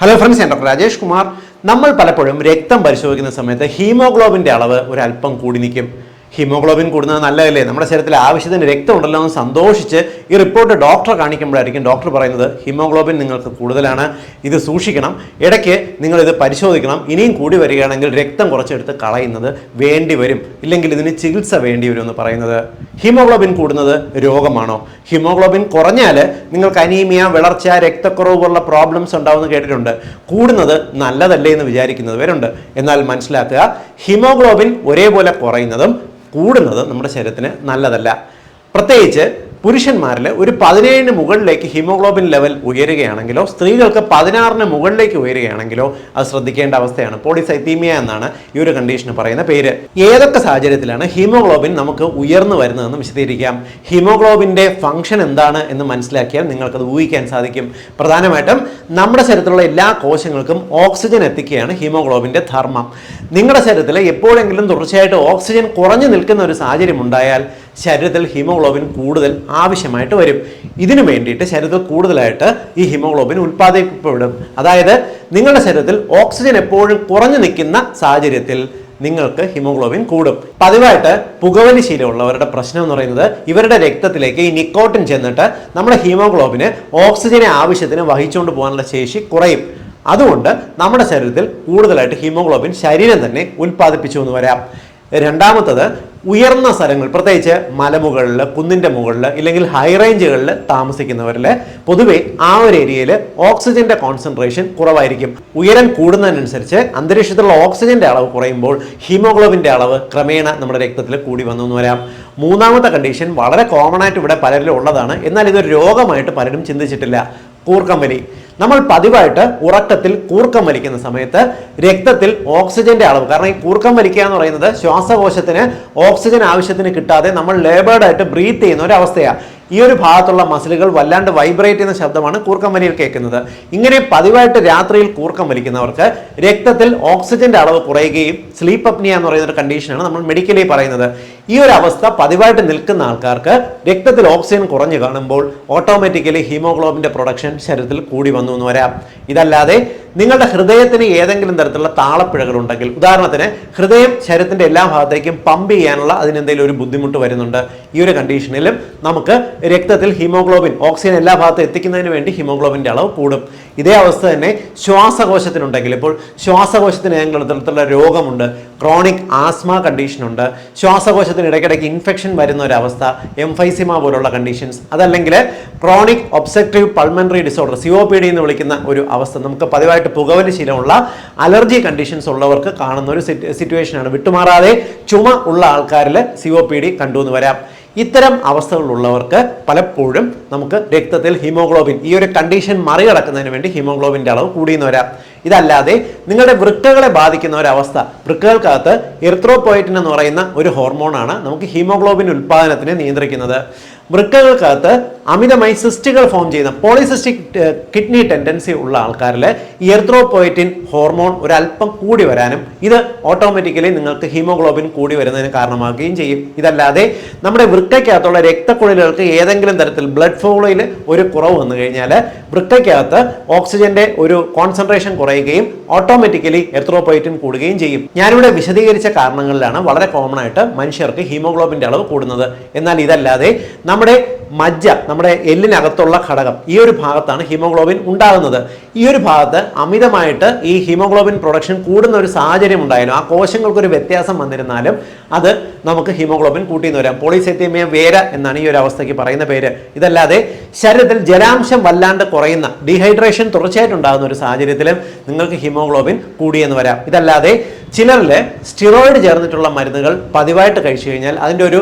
Hello friends ഞാൻ doctor Rajesh Kumar. നമ്മൾ പലപ്പോഴും രക്തം പരിശോധിക്കുന്ന സമയത്ത് ഹീമോഗ്ലോബിന്റെ അളവ് ഒരല്പം കൂടി നിൽക്കും. ഹീമോഗ്ലോബിൻ കൂടുന്നത് നല്ലതല്ലേ? നമ്മുടെ ശരീരത്തിൽ ആവശ്യത്തിന് രക്തമുണ്ടല്ലോ എന്ന് സന്തോഷിച്ച് ഈ റിപ്പോർട്ട് ഡോക്ടറെ കാണിക്കുമ്പോഴായിരിക്കും ഡോക്ടർ പറയുന്നത് ഹീമോഗ്ലോബിൻ നിങ്ങൾക്ക് കൂടുതലാണ്. ഇത് സൂക്ഷിക്കണം. ഇടയ്ക്ക് നിങ്ങളിത് പരിശോധിക്കണം. ഇനിയും കൂടി വരികയാണെങ്കിൽ രക്തം കുറച്ചെടുത്ത് കളയുന്നത് വേണ്ടി വരും. ഇല്ലെങ്കിൽ ഇതിന് ചികിത്സ വേണ്ടി വരും എന്ന് പറയുന്നത്. ഹീമോഗ്ലോബിൻ കൂടുന്നത് രോഗമാണോ? ഹീമോഗ്ലോബിൻ കുറഞ്ഞാൽ നിങ്ങൾക്ക് അനീമിയ വിളർച്ച രക്തക്കുറവ് പോലുള്ള പ്രോബ്ലംസ് ഉണ്ടാവുമെന്ന് കേട്ടിട്ടുണ്ട്. കൂടുന്നത് നല്ലതല്ലേ എന്ന് വിചാരിക്കുന്നത് വരുണ്ട് എന്നാൽ മനസ്സിലാക്കുക ഹീമോഗ്ലോബിൻ ഒരേപോലെ കുറയുന്നതും കൂടുന്നത് നമ്മുടെ ശരീരത്തിന് നല്ലതല്ല. പ്രത്യേകിച്ച് പുരുഷന്മാരിൽ ഒരു പതിനേഴിന് മുകളിലേക്ക് ഹീമോഗ്ലോബിൻ ലെവൽ ഉയരുകയാണെങ്കിലോ സ്ത്രീകൾക്ക് പതിനാറിന് മുകളിലേക്ക് ഉയരുകയാണെങ്കിലോ അത് ശ്രദ്ധിക്കേണ്ട അവസ്ഥയാണ്. പോളിസൈത്തീമിയ എന്നാണ് ഈ ഒരു കണ്ടീഷന് പറയുന്ന പേര്. ഏതൊക്കെ സാഹചര്യത്തിലാണ് ഹീമോഗ്ലോബിൻ നമുക്ക് ഉയർന്നു വരുന്നതെന്ന് വിശദീകരിക്കാം. ഹീമോഗ്ലോബിന്റെ ഫംഗ്ഷൻ എന്താണ് എന്ന് മനസ്സിലാക്കിയാൽ നിങ്ങൾക്കത് ഊഹിക്കാൻ സാധിക്കും. പ്രധാനമായിട്ടും നമ്മുടെ ശരീരത്തിലുള്ള എല്ലാ കോശങ്ങൾക്കും ഓക്സിജൻ എത്തിക്കുകയാണ് ഹീമോഗ്ലോബിന്റെ ധർമ്മം. നിങ്ങളുടെ ശരീരത്തിൽ എപ്പോഴെങ്കിലും തുടർച്ചയായിട്ട് ഓക്സിജൻ കുറഞ്ഞു നിൽക്കുന്ന ഒരു സാഹചര്യം ഉണ്ടായാൽ ശരീരത്തിൽ ഹിമോഗ്ലോബിൻ കൂടുതൽ ആവശ്യമായിട്ട് വരും. ഇതിനു വേണ്ടിയിട്ട് ശരീരത്തിൽ കൂടുതലായിട്ട് ഈ ഹിമോഗ്ലോബിൻ ഉൽപ്പാദിക്കപ്പെടും അതായത് നിങ്ങളുടെ ശരീരത്തിൽ ഓക്സിജൻ എപ്പോഴും കുറഞ്ഞു നിൽക്കുന്ന സാഹചര്യത്തിൽ നിങ്ങൾക്ക് ഹിമോഗ്ലോബിൻ കൂടും. പതിവായിട്ട് പുകവലി ശീലമുള്ളവരുടെ പ്രശ്നം എന്ന് പറയുന്നത് ഇവരുടെ രക്തത്തിലേക്ക് ഈ നിക്കോട്ടിൻ ചെന്നിട്ട് നമ്മുടെ ഹീമോഗ്ലോബിന് ഓക്സിജനെ ആവശ്യത്തിന് വഹിച്ചുകൊണ്ട് പോകാനുള്ള ശേഷി കുറയും. അതുകൊണ്ട് നമ്മുടെ ശരീരത്തിൽ കൂടുതലായിട്ട് ഹീമോഗ്ലോബിൻ ശരീരം തന്നെ ഉൽപ്പാദിപ്പിച്ചു എന്ന് വരാം. രണ്ടാമത്തത് ഉയർന്ന സ്ഥലങ്ങൾ പ്രത്യേകിച്ച് മലമുകളിൽ കുന്നിന്റെ മുകളിൽ ഇല്ലെങ്കിൽ ഹൈ റേഞ്ചുകളിൽ താമസിക്കുന്നവരിൽ പൊതുവെ ആ ഒരു ഏരിയയിൽ ഓക്സിജന്റെ കോൺസെൻട്രേഷൻ കുറവായിരിക്കും. ഉയരം കൂടുന്നതിനനുസരിച്ച് അന്തരീക്ഷത്തിലുള്ള ഓക്സിജന്റെ അളവ് കുറയുമ്പോൾ ഹീമോഗ്ലോബിന്റെ അളവ് ക്രമേണ നമ്മുടെ രക്തത്തിൽ കൂടി വന്നു എന്ന് വരാം. മൂന്നാമത്തെ കണ്ടീഷൻ വളരെ കോമൺ ആയിട്ട് ഇവിടെ പലരിലും ഉള്ളതാണ്. എന്നാൽ ഇതൊരു രോഗമായിട്ട് പലരും ചിന്തിച്ചിട്ടില്ല. കൂർക്കമ്പലി നമ്മൾ പതിവായിട്ട് ഉറക്കത്തിൽ കൂർക്കം വലിക്കുന്ന സമയത്ത് രക്തത്തിൽ ഓക്സിജന്റെ അളവ്. കാരണം ഈ കൂർക്കം വലിക്കുക എന്ന് പറയുന്നത് ശ്വാസകോശത്തിന് ഓക്സിജൻ ആവശ്യത്തിന് കിട്ടാതെ നമ്മൾ ലേബേർഡായിട്ട് ബ്രീത്ത് ചെയ്യുന്ന ഒരു അവസ്ഥയാണ് ഈ ഒരു ഭാഗത്തുള്ള മസിലുകൾ വല്ലാണ്ട് വൈബ്രേറ്റ് ചെയ്യുന്ന ശബ്ദമാണ് കൂർക്കം വലിയിൽ കേൾക്കുന്നത്. ഇങ്ങനെ പതിവായിട്ട് രാത്രിയിൽ കൂർക്കം വലിക്കുന്നവർക്ക് രക്തത്തിൽ ഓക്സിജന്റെ അളവ് കുറയുകയും സ്ലീപ്പ് അപ്നിയ എന്ന് പറയുന്ന ഒരു കണ്ടീഷനാണ് നമ്മൾ മെഡിക്കലി പറയുന്നത്. ഈ ഒരു അവസ്ഥ പതിവായിട്ട് നിൽക്കുന്ന ആൾക്കാർക്ക് രക്തത്തിൽ ഓക്സിജൻ കുറഞ്ഞു കാണുമ്പോൾ ഓട്ടോമാറ്റിക്കലി ഹീമോഗ്ലോബിന്റെ പ്രൊഡക്ഷൻ ശരീരത്തിൽ കൂടി വന്നു എന്ന് വരാം. ഇതല്ലാതെ നിങ്ങളുടെ ഹൃദയത്തിന് ഏതെങ്കിലും തരത്തിലുള്ള താളപ്പിഴകൾ ഉണ്ടെങ്കിൽ ഉദാഹരണത്തിന് ഹൃദയം ശരീരത്തിന്റെ എല്ലാ ഭാഗത്തേക്കും പമ്പ് ചെയ്യാനുള്ള അതിനെന്തെങ്കിലും ഒരു ബുദ്ധിമുട്ട് വരുന്നുണ്ട് ഈ ഒരു കണ്ടീഷനിലും നമുക്ക് രക്തത്തിൽ ഹീമോഗ്ലോബിൻ ഓക്സിജൻ എല്ലാ ഭാഗത്തും എത്തിക്കുന്നതിന് വേണ്ടി ഹീമോഗ്ലോബിന്റെ അളവ് കൂടും. ഇതേ അവസ്ഥ തന്നെ ശ്വാസകോശത്തിനുണ്ടെങ്കിൽ ഇപ്പോൾ ശ്വാസകോശത്തിന് ഏതെങ്കിലും തരത്തിലുള്ള രോഗമുണ്ട് ക്രോണിക് ആസ്മ കണ്ടീഷൻ ഉണ്ട് ശ്വാസകോശത്തിന് ഇടയ്ക്കിടയ്ക്ക് ഇൻഫെക്ഷൻ വരുന്ന ഒരു അവസ്ഥ എംഫൈസിമ പോലുള്ള കണ്ടീഷൻസ് അതല്ലെങ്കിൽ chronic obstructive pulmonary disorder C O P D എന്ന് വിളിക്കുന്ന ഒരു അവസ്ഥ. നമുക്ക് പതിവായിട്ട് പുകവലി ശീലമുള്ള അലർജി കണ്ടീഷൻസ് ഉള്ളവർക്ക് കാണുന്ന ഒരു സിറ്റുവേഷനാണ് വിട്ടുമാറാതെ ചുമ ഉള്ള ആൾക്കാരിൽ സി ഒ പി ഡി കണ്ടു എന്ന് വരാം. ഇത്തരം അവസ്ഥകളുള്ളവർക്ക് പലപ്പോഴും നമുക്ക് രക്തത്തിൽ ഹീമോഗ്ലോബിൻ ഈ ഒരു കണ്ടീഷൻ മറികടക്കുന്നതിന് വേണ്ടി ഹീമോഗ്ലോബിന്റെ അളവ് കൂടിയെന്ന് വരാം. ഇതല്ലാതെ നിങ്ങളുടെ വൃക്കകളെ ബാധിക്കുന്ന ഒരവസ്ഥ. വൃക്കകൾക്കകത്ത് എർത്രോപോയിറ്റിൻ എന്ന് പറയുന്ന ഒരു ഹോർമോണാണ് നമുക്ക് ഹീമോഗ്ലോബിൻ ഉൽപ്പാദനത്തിനെ നിയന്ത്രിക്കുന്നത്. വൃക്കകൾക്കകത്ത് അമിതമായി സിസ്റ്റുകൾ ഫോം ചെയ്യുന്ന പോളിസിസ്റ്റിക് കിഡ്നി ടെൻഡൻസി ഉള്ള ആൾക്കാരിൽ ഇയർത്രോപോയറ്റിൻ ഹോർമോൺ ഒരല്പം കൂടി വരാനും ഇത് ഓട്ടോമാറ്റിക്കലി നിങ്ങൾക്ക് ഹീമോഗ്ലോബിൻ കൂടി വരുന്നതിന് കാരണമാകുകയും ചെയ്യും. ഇതല്ലാതെ നമ്മുടെ വൃക്കയ്ക്കകത്തുള്ള രക്തക്കുഴലുകൾക്ക് ഏതെങ്കിലും തരത്തിൽ ബ്ലഡ് ഫ്ലോയിൽ ഒരു കുറവ് വന്നു കഴിഞ്ഞാൽ വൃക്കയ്ക്കകത്ത് ഓക്സിജന്റെ ഒരു കോൺസെൻട്രേഷൻ കുറയുകയും ഓട്ടോമാറ്റിക്കലി എർത്രോപോയറ്റിൻ കൂടുകയും ചെയ്യും. ഞാനിവിടെ വിശദീകരിച്ച കാരണങ്ങളിലാണ് വളരെ കോമൺ ആയിട്ട് മനുഷ്യർക്ക് ഹീമോഗ്ലോബിന്റെ അളവ് കൂടുന്നത്. എന്നാൽ ഇതല്ലാതെ നമ്മുടെ മജ്ജ നമ്മുടെ എല്ലിനകത്തുള്ള ഘടകം ഈ ഒരു ഭാഗത്താണ് ഹീമോഗ്ലോബിൻ ഉണ്ടാകുന്നത്. ഈ ഒരു ഭാഗത്ത് അമിതമായിട്ട് ഈ ഹീമോഗ്ലോബിൻ പ്രൊഡക്ഷൻ കൂടുന്ന ഒരു സാഹചര്യം ഉണ്ടായാലും ആ കോശങ്ങൾക്കൊരു വ്യത്യാസം വന്നിരുന്നാലും അത് നമുക്ക് ഹീമോഗ്ലോബിൻ കൂട്ടിയെന്ന് വരാം. പോളിസൈത്തേമിയ വേര എന്നാണ് ഈ ഒരു അവസ്ഥയ്ക്ക് പറയുന്ന പേര്. ഇതല്ലാതെ ശരീരത്തിൽ ജലാംശം വല്ലാണ്ട് കുറയുന്ന ഡീഹൈഡ്രേഷൻ തുടർച്ചയായിട്ട് ഉണ്ടാകുന്ന ഒരു സാഹചര്യത്തിൽ നിങ്ങൾക്ക് ഹിമോഗ്ലോബിൻ കൂടിയെന്ന് വരാം. ഇതല്ലാതെ ചിലരിൽ സ്റ്റിറോയിഡ് ചേർന്നിട്ടുള്ള മരുന്നുകൾ പതിവായിട്ട് കഴിച്ചു കഴിഞ്ഞാൽ അതിന്റെ ഒരു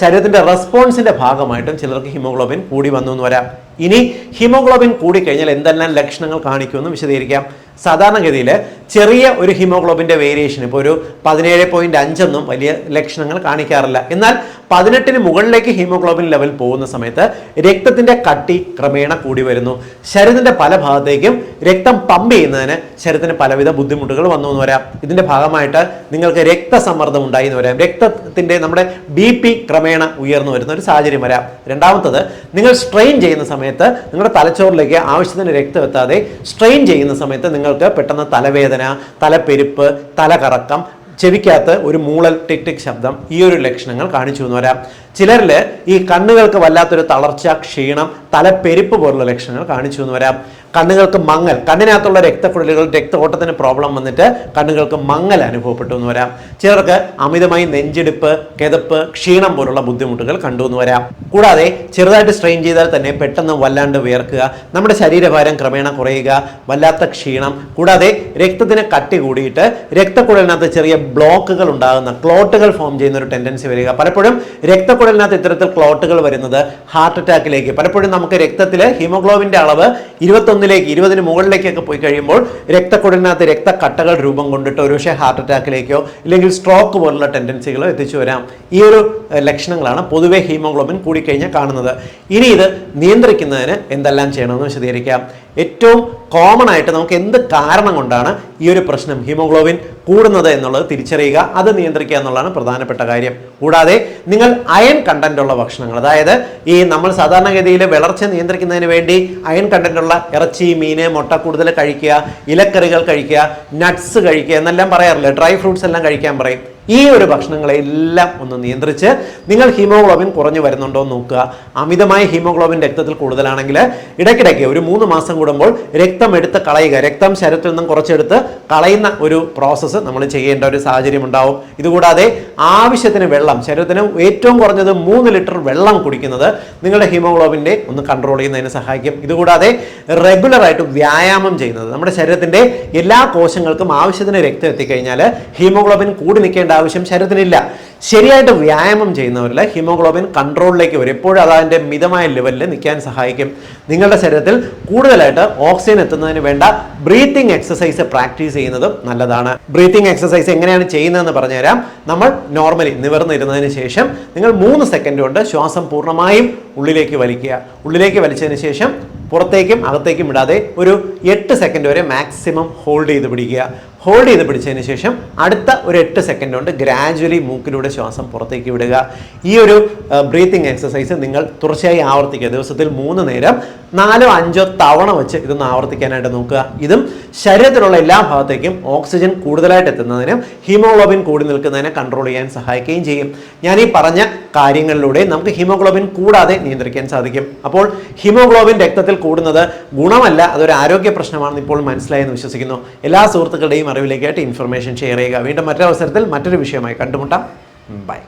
ശരീരത്തിന്റെ റെസ്പോൺസിന്റെ ഭാഗമായിട്ടും ചിലർക്ക് ഹിമോഗ്ലോബിൻ കൂടി വന്നു എന്ന് വരാം. ഇനി ഹിമോഗ്ലോബിൻ കൂടിക്കഴിഞ്ഞാൽ എന്തെല്ലാം ലക്ഷണങ്ങൾ കാണിക്കുമെന്ന് വിശദീകരിക്കാം. സാധാരണഗതിയിൽ ചെറിയ ഒരു ഹിമോഗ്ലോബിന്റെ വേരിയേഷൻ ഇപ്പോൾ ഒരു പതിനേഴ് പോയിന്റ് അഞ്ചെന്നും വലിയ ലക്ഷണങ്ങൾ കാണിക്കാറില്ല. എന്നാൽ പതിനെട്ടിന് മുകളിലേക്ക് ഹീമോഗ്ലോബിൻ ലെവൽ പോകുന്ന സമയത്ത് രക്തത്തിന്റെ കട്ടി ക്രമേണ കൂടി വരുന്നു. ശരീരത്തിന്റെ പല ഭാഗത്തേക്കും രക്തം പമ്പ് ചെയ്യുന്നതിന് ശരീരത്തിന് പലവിധ ബുദ്ധിമുട്ടുകൾ വന്നു എന്ന് വരാം. ഇതിന്റെ ഭാഗമായിട്ട് നിങ്ങൾക്ക് രക്തസമ്മർദ്ദം ഉണ്ടായി എന്ന് വരാം. രക്തത്തിന്റെ നമ്മുടെ ബി പി ക്രമേണ ഉയർന്നു വരുന്ന ഒരു സാഹചര്യം വരാം. രണ്ടാമത്തത് നിങ്ങൾ സ്ട്രെയിൻ ചെയ്യുന്ന സമയത്ത് നിങ്ങളുടെ തലച്ചോറിലേക്ക് ആവശ്യത്തിന് രക്തം എത്താതെ സ്ട്രെയിൻ ചെയ്യുന്ന സമയത്ത് നിങ്ങൾക്ക് പെട്ടെന്ന് തലവേദന തലപ്പെരുപ്പ് തലകറക്കം ചെവിക്കകത്ത് ഒരു മൂളൽ ടിക് ടിക് ശബ്ദം ഈ ഒരു ലക്ഷണങ്ങൾ കാണിച്ചു എന്ന് വരാം. ചിലരിൽ ഈ കണ്ണുകൾക്ക് വല്ലാത്തൊരു തളർച്ച ക്ഷീണം തലപ്പെരുപ്പ് പോലുള്ള ലക്ഷണങ്ങൾ കാണിച്ചു എന്ന് വരാം. കണ്ണുകൾക്ക് മങ്ങൽ കണ്ണിനകത്തുള്ള രക്തക്കുഴലുകൾ രക്തഓട്ടത്തിന് പ്രോബ്ലം വന്നിട്ട് കണ്ണുകൾക്ക് മങ്ങൽ അനുഭവപ്പെട്ടു എന്ന് വരാം. ചിലർക്ക് അമിതമായി നെഞ്ചെടുപ്പ് കിതപ്പ് ക്ഷീണം പോലുള്ള ബുദ്ധിമുട്ടുകൾ കണ്ടു എന്ന് വരാം. കൂടാതെ ചെറുതായിട്ട് സ്ട്രെയിൻ ചെയ്താൽ തന്നെ പെട്ടെന്ന് വല്ലാണ്ട് വിയർക്കുക നമ്മുടെ ശരീരഭാരം ക്രമേണ കുറയുക വല്ലാത്ത ക്ഷീണം കൂടാതെ രക്തത്തിന് കട്ടി കൂടിയിട്ട് രക്തക്കുഴലിനകത്ത് ചെറിയ ബ്ലോക്കുകൾ ഉണ്ടാകുന്ന ക്ലോട്ടുകൾ ഫോം ചെയ്യുന്ന ഒരു ടെൻഡൻസി വരിക. പലപ്പോഴും രക്തക്കുഴലിനകത്ത് ഇത്തരത്തിൽ ക്ലോട്ടുകൾ വരുന്നത് ഹാർട്ട് അറ്റാക്കിലേക്ക് പലപ്പോഴും നമുക്ക് രക്തത്തിൽ ഹീമോഗ്ലോബിന്റെ അളവ് ഇരുപത്തൊന്നിലേക്ക് ഇരുപതിന് മുകളിലേക്കൊക്കെ പോയി കഴിയുമ്പോൾ രക്തക്കുഴലിനകത്ത് രക്തക്കട്ടകൾ രൂപം കൊണ്ടിട്ട് ഒരുപക്ഷെ ഹാർട്ട് അറ്റാക്കിലേക്കോ ഇല്ലെങ്കിൽ സ്ട്രോക്ക് പോലുള്ള ടെൻഡൻസികളോ എത്തിച്ചു വരാം. ഈ ഒരു ലക്ഷണങ്ങളാണ് പൊതുവെ ഹീമോഗ്ലോബിൻ കൂടിക്കഴിഞ്ഞാൽ കാണുന്നത്. ഇനി ഇത് നിയന്ത്രിക്കുന്നതിന് എന്തെല്ലാം ചെയ്യണമെന്ന് വിശദീകരിക്കാം. ഏറ്റവും കോമൺ ആയിട്ട് നമുക്ക് എന്ത് കാരണം കൊണ്ടാണ് ഈ ഒരു പ്രശ്നം? ഹീമോഗ്ലോബിൻ കൂടുന്നത് എന്നുള്ളത് തിരിച്ചറിയുക അത് നിയന്ത്രിക്കുക എന്നുള്ളതാണ് പ്രധാനപ്പെട്ട കാര്യം. കൂടാതെ നിങ്ങൾ അയൺ കണ്ടന്റ് ഉള്ള ഭക്ഷണങ്ങൾ അതായത് ഈ നമ്മൾ സാധാരണഗതിയിൽ വിളർച്ച നിയന്ത്രിക്കുന്നതിന് വേണ്ടി അയൺ കണ്ടന്റ് ഉള്ള ഇറച്ചി മീന് മുട്ട കൂടുതൽ കഴിക്കുക ഇലക്കറികൾ കഴിക്കുക നട്ട്സ് കഴിക്കുക എന്നെല്ലാം പറയാറില്ല? ഡ്രൈ ഫ്രൂട്ട്സ് എല്ലാം കഴിക്കാൻ പറയും. ഈ ഒരു ഭക്ഷണങ്ങളെല്ലാം ഒന്ന് നിയന്ത്രിച്ച് നിങ്ങൾ ഹീമോഗ്ലോബിൻ കുറഞ്ഞു വരുന്നുണ്ടോ എന്ന് നോക്കുക. അമിതമായ ഹീമോഗ്ലോബിൻ രക്തത്തിൽ കൂടുതലാണെങ്കിൽ ഇടയ്ക്കിടയ്ക്ക് ഒരു മൂന്ന് മാസം കൂടുമ്പോൾ രക്തം എടുത്ത് കളയുക. രക്തം ശരീരത്തിൽ നിന്നും കുറച്ചെടുത്ത് കളയുന്ന ഒരു പ്രോസസ്സ് നമ്മൾ ചെയ്യേണ്ട ഒരു സാഹചര്യം ഉണ്ടാവും. ഇതുകൂടാതെ ആവശ്യത്തിന് വെള്ളം ശരീരത്തിന് ഏറ്റവും കുറഞ്ഞത് മൂന്ന് ലിറ്റർ വെള്ളം കുടിക്കുന്നത് നിങ്ങളുടെ ഹീമോഗ്ലോബിന്റെ ഒന്ന് കൺട്രോൾ ചെയ്യുന്നതിന് സഹായിക്കും. ഇതുകൂടാതെ റെഗുലറായിട്ട് വ്യായാമം ചെയ്യുന്നത്. നമ്മുടെ ശരീരത്തിന്റെ എല്ലാ കോശങ്ങൾക്കും ആവശ്യത്തിന് രക്തം എത്തിക്കഴിഞ്ഞാൽ ഹീമോഗ്ലോബിൻ കൂടി നിൽക്കേണ്ട ആവശ്യം ശരീരത്തിനില്ല. ശരിയായിട്ട് വ്യായാമം ചെയ്യുന്നവരിൽ ഹീമോഗ്ലോബിൻ കൺട്രോളിലേക്ക് വരും. എപ്പോഴും അത് അതിന്റെ മിതമായ ലെവലിൽ നിൽക്കാൻ സഹായിക്കും. നിങ്ങളുടെ ശരീരത്തിൽ കൂടുതലായിട്ട് ഓക്സിജൻ എത്തുന്നതിന് വേണ്ട ബ്രീത്തിങ് എക്സസൈസ് പ്രാക്ടീസ് ചെയ്യുന്നതും നല്ലതാണ്. ബ്രീത്തിങ് എക്സസൈസ് എങ്ങനെയാണ് ചെയ്യുന്നതെന്ന് പറഞ്ഞുതരാം. നമ്മൾ നോർമലി നിവർന്നിരുന്നതിന് ശേഷം നിങ്ങൾ മൂന്ന് സെക്കൻഡ് കൊണ്ട് ശ്വാസം പൂർണമായും ഉള്ളിലേക്ക് വലിക്കുക. ഉള്ളിലേക്ക് വലിച്ചതിന് ശേഷം പുറത്തേക്കും അകത്തേക്കും ഇടാതെ ഒരു എട്ട് സെക്കൻഡ് വരെ മാക്സിമം ഹോൾഡ് ചെയ്ത് പിടിക്കുക. ഹോൾഡ് ചെയ്ത് പിടിച്ചതിന് ശേഷം അടുത്ത ഒരു എട്ട് സെക്കൻഡ് കൊണ്ട് ഗ്രാജുവലി മൂക്കിലൂടെ ശ്വാസം പുറത്തേക്ക് വിടുക. ഈ ഒരു ബ്രീത്തിങ് എക്സസൈസ് നിങ്ങൾ തുടർച്ചയായി ആവർത്തിക്കുക. ദിവസത്തിൽ മൂന്ന് നേരം നാലോ അഞ്ചോ തവണ വെച്ച് ഇതൊന്ന് ആവർത്തിക്കാനായിട്ട് നോക്കുക. ഇതും ശരീരത്തിലുള്ള എല്ലാ ഭാഗത്തേക്കും ഓക്സിജൻ കൂടുതലായിട്ട് എത്തുന്നതിനും ഹീമോഗ്ലോബിൻ കൂടി നിൽക്കുന്നതിനെ കൺട്രോൾ ചെയ്യാൻ സഹായിക്കുകയും ചെയ്യും. ഞാൻ ഈ പറഞ്ഞ കാര്യങ്ങളിലൂടെ നമുക്ക് ഹീമോഗ്ലോബിൻ കൂടാതെ നിയന്ത്രിക്കാൻ സാധിക്കും. അപ്പോൾ ഹീമോഗ്ലോബിൻ രക്തത്തിൽ കൂടുന്നത് ഗുണമല്ല അതൊരു ആരോഗ്യ പ്രശ്നമാണെന്ന് ഇപ്പോൾ മനസ്സിലായെന്ന് വിശ്വസിക്കുന്നു. എല്ലാ സുഹൃത്തുക്കളുടെയും അറിവിലേക്കായിട്ട് ഇൻഫർമേഷൻ ഷെയർ ചെയ്യുക. വീണ്ടും മറ്റൊരവസരത്തിൽ മറ്റൊരു വിഷയമായി കണ്ടുമുട്ടാം. ബൈ